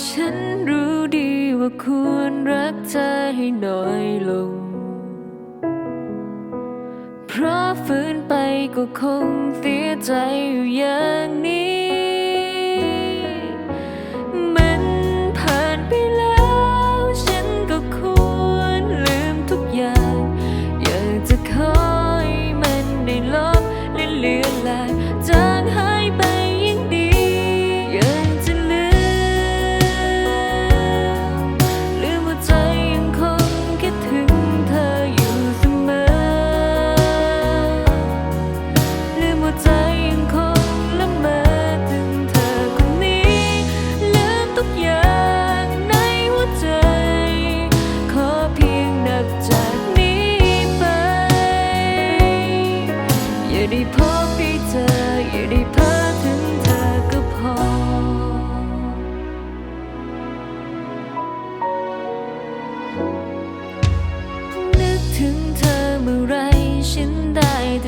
ฉันรู้ดีว่าควรรักเธอให้น้อยลง เพราะฝืนไปก็คงเสียใจอยู่อย่างนี้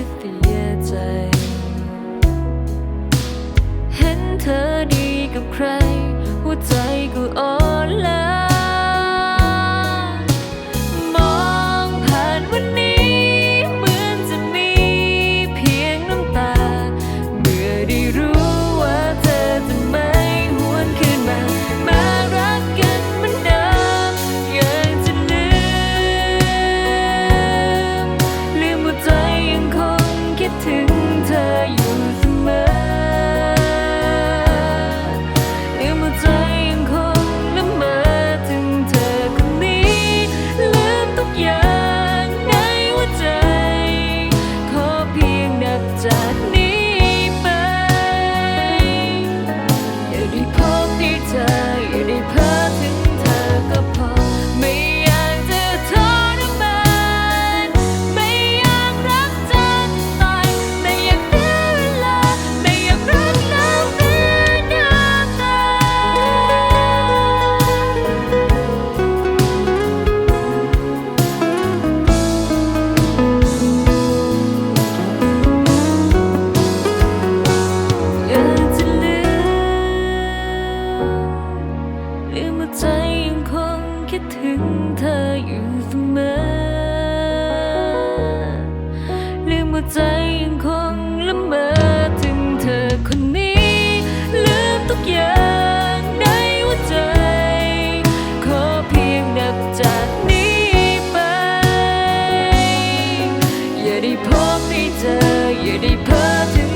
The. ใจยังคงคิดถึงเธออยู่เสมอลืมว่าใจยังคงละเมอถึงเธอคนนี้ลืมทุกอย่างในหัวใจ ขอเพียงนับจากนี้ไป อย่าได้พบได้เจออย่าได้เพ้อถึง